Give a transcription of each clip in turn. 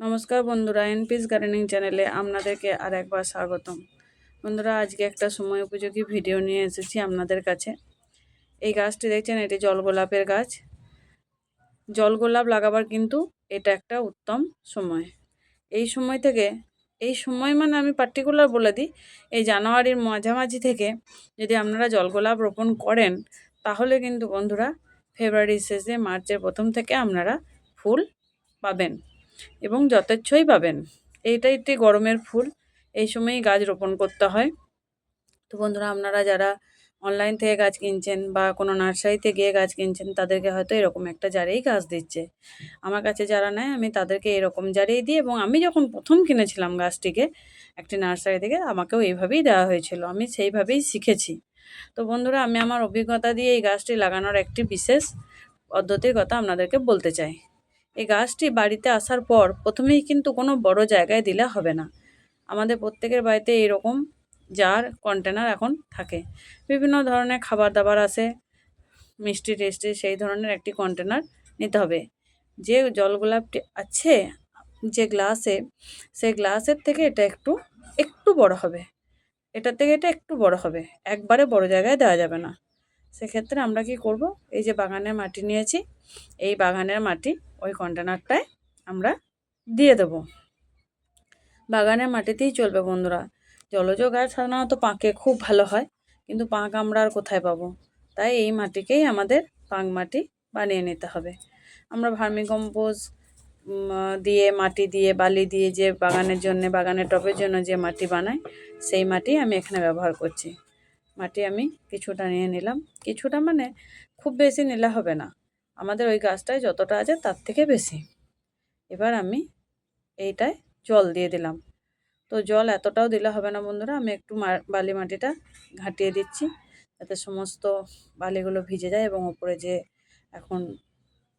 নমস্কার বন্ধুরা এনপিস গার্ডেনিং চ্যানেলে আপনাদেরকে আর একবার স্বাগতম। বন্ধুরা, আজকে একটা সময় উপযোগী ভিডিও নিয়ে এসেছি আপনাদের কাছে। এই গাছটি দেখছেন, এটি জল গোলাপের গাছ। জল গোলাপ লাগাবার কিন্তু এটা একটা উত্তম সময়। এই সময় থেকে, এই সময় মানে আমি পার্টিকুলার বলে দিই, এই জানুয়ারির মাঝামাঝি থেকে যদি আপনারা জল গোলাপ রোপণ করেন, তাহলে কিন্তু বন্ধুরা ফেব্রুয়ারির শেষে মার্চের প্রথম থেকে আপনারা ফুল পাবেন। এবং যথেচ্ছই পাবেন। এইটা একটি গরমের ফুল। এই সময়ই গাছ রোপণ করতে হয়। তো বন্ধুরা, আপনারা যারা অনলাইন থেকে গাছ কিনছেন বা কোনো নার্সারিতে গিয়ে গাছ কিনছেন, তাদেরকে হয়তো এরকম একটা জারেই গাছ দিচ্ছে। আমার কাছে যারা নেয়, আমি তাদেরকে এরকম জারেই দিই এবং আমি যখন প্রথম কিনেছিলাম গাছটিকে একটি নার্সারি থেকে, আমাকেও এইভাবেই দেওয়া হয়েছিল। আমি সেইভাবেই শিখেছি। তো বন্ধুরা, আমি আমার অভিজ্ঞতা দিয়ে এই গাছটি লাগানোর একটি বিশেষ পদ্ধতির কথা আপনাদেরকে বলতে চাই। এই গাছটি বাড়িতে আসার পর প্রথমেই কিন্তু কোনো বড় জায়গায় দিলে হবে না। আমাদের প্রত্যেকের বাড়িতে এরকম জার, কন্টেনার এখন থাকে। বিভিন্ন ধরনের খাবার দাবার আসে মিষ্টি টেস্টি সেই ধরনের একটি কন্টেনার নিতে হবে। যে জল গোলাপটি আছে, যে গ্লাসে, সেই গ্লাসের থেকে এটা একটু একটু বড় হবে। এটার থেকে এটা একটু বড় হবে। একবারে বড় জায়গায় দেওয়া যাবে না। সেক্ষেত্রে আমরা কি করব? এই যে বাগানের মাটি নিয়েছি, এই বাগানের মাটি ওই কন্টেনারটায় আমরা দিয়ে দেব। বাগানের মাটিতেই চলবে বন্ধুরা। জলজ গাছ সাধারণত পাঁকে, খুব ভালো হয়। কিন্তু পাঁক আমরা আর কোথায় পাবো? তাই এই মাটিকেই আমাদের পাঁক মাটি বানিয়ে নিতে হবে। আমরা ভার্মিকম্পোজ দিয়ে, মাটি দিয়ে, বালি দিয়ে যে বাগানের জন্য, বাগানের টবের জন্য যে মাটি বানাই, সেই মাটি আমি এখানে ব্যবহার করছি। মাটি আমি কিছুটা নিয়ে নিলাম। কিছুটা মানে খুব বেশি নিলে হবে না। আমাদের ওই গাছটায় যতটা আছে তার থেকে বেশি। এবার আমি এইটায় জল দিয়ে দিলাম। তো জল এতটাও দিলে হবে না বন্ধুরা, আমি একটু বালি মাটিটা ঘাঁটিয়ে দিচ্ছি যাতে সমস্ত বালিগুলো ভিজে যায় এবং ওপরে যে এখন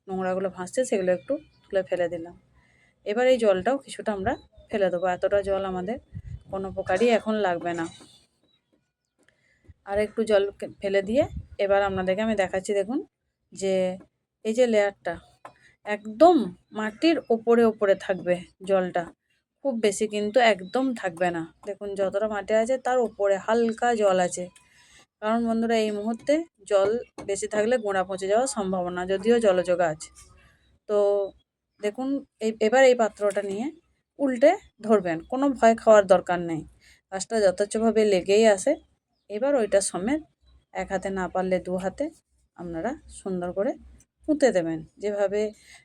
নোংরাগুলো ভাসছে সেগুলো একটু তুলে ফেলে দিলাম। এবার এই জলটাও কিছুটা আমরা ফেলে দেবো। এতটা জল আমাদের কোনো প্রকারই এখন লাগবে না। আর একটু জল ফেলে দিয়ে এবার আপনাদেরকে আমি দেখাচ্ছি দেখুন যে এই যে লেয়ারটা, একদম মাটির ওপরে ওপরে থাকবে জলটা, খুব বেশি কিন্তু একদম থাকবে না। দেখুন, যতটা মাটি আছে তার উপরে হালকা জল আছে। কারণ বন্ধুরা, এই মুহূর্তে জল বেশি থাকলে গোড়া পচে যাওয়ার সম্ভাবনা, যদিও জলজ গাছ তো দেখুন, এই, এবার এই পাত্রটা নিয়ে উল্টে ধরবেন, কোনো ভয় খাওয়ার দরকার নেই। গাছটা যথেচ্ছভাবে লেগেই আসে এবার ওইটা সমেত এক হাতে না পারলে দু হাতে আপনারা সুন্দর করে পুঁতে দেবেন। যেভাবে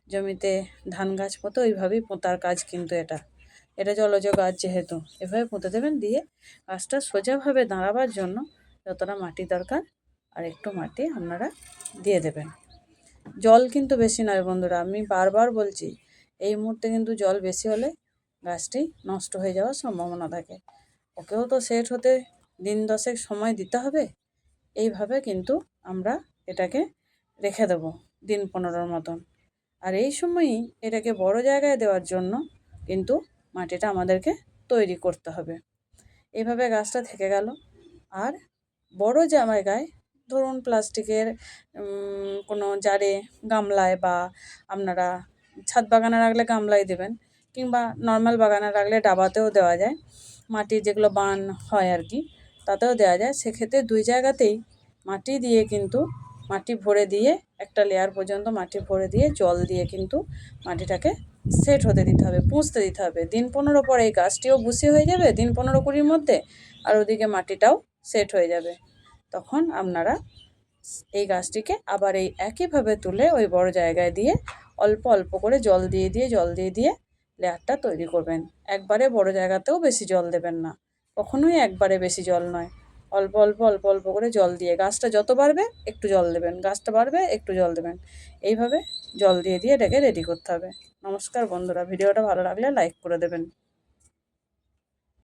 জমিতে ধান গাছ পোঁতো, ওইভাবেই পোঁতার কাজ কিন্তু এটা। এটা জলজ গাছ যেহেতু, এভাবে পুঁতে দেবেন। দিয়ে গাছটা সোজাভাবে দাঁড়াবার জন্য যতটা মাটি দরকার, আর একটু মাটি আপনারা দিয়ে দেবেন। জল কিন্তু বেশি নয় বন্ধুরা, আমি বারবার বলছি, এই মুহূর্তে কিন্তু জল বেশি হলে গাছটি নষ্ট হয়ে যাওয়ার সম্ভাবনা থাকে। ওকেও তো সেট হতে দিন দশেক সময় দিতে হবে। এইভাবে কিন্তু আমরা এটাকে রেখে দেবো। দিন পনেরোর মতন। আর এই সময়ই এটাকে বড় জায়গায় দেওয়ার জন্য কিন্তু মাটিটা আমাদেরকে তৈরি করতে হবে। এভাবে গাছটা থেকে গেল। আর বড় জায়গায় ধরুন প্লাস্টিকের কোনো জারে গামলায় বা আপনারা ছাদ বাগানে রাখলে গামলায় দেবেন কিংবা নর্মাল বাগানে রাখলে ডাবাতেও দেওয়া যায়। মাটির যেগুলো বান হয় আর কি, তাতেও দেওয়া যায়। সেক্ষেত্রে দুই জায়গাতেই মাটি দিয়ে কিন্তু মাটি ভরে দিয়ে, একটা লেয়ার পর্যন্ত মাটি ভরে দিয়ে জল দিয়ে কিন্তু মাটিটাকে সেট হতে দিতে হবে, পুঁছতে দিতে হবে। দিন পনেরো পরে এই গাছটিও বুসি হয়ে যাবে, দিন পনেরো কুড়ির মধ্যে আর ওদিকে মাটিটাও সেট হয়ে যাবে। তখন আপনারা এই গাছটিকে আবার এই একইভাবে তুলে ওই বড় জায়গায় দিয়ে অল্প অল্প করে জল দিয়ে দিয়ে, জল দিয়ে দিয়ে লেয়ারটা তৈরি করবেন। একবারে বড় জায়গাতেও বেশি জল দেবেন না। কখনোই একবারে বেশি জল নয়। অল্প অল্প অল্প অল্প করে জল দিয়ে গাছটা যত বাড়বে একটু জল দেবেন। গাছটা বাড়বে একটু জল দেবেন। এইভাবে জল দিয়ে দিয়ে এটাকে রেডি করতে হবে। নমস্কার বন্ধুরা। ভিডিওটা ভালো লাগলে লাইক করে দেবেন।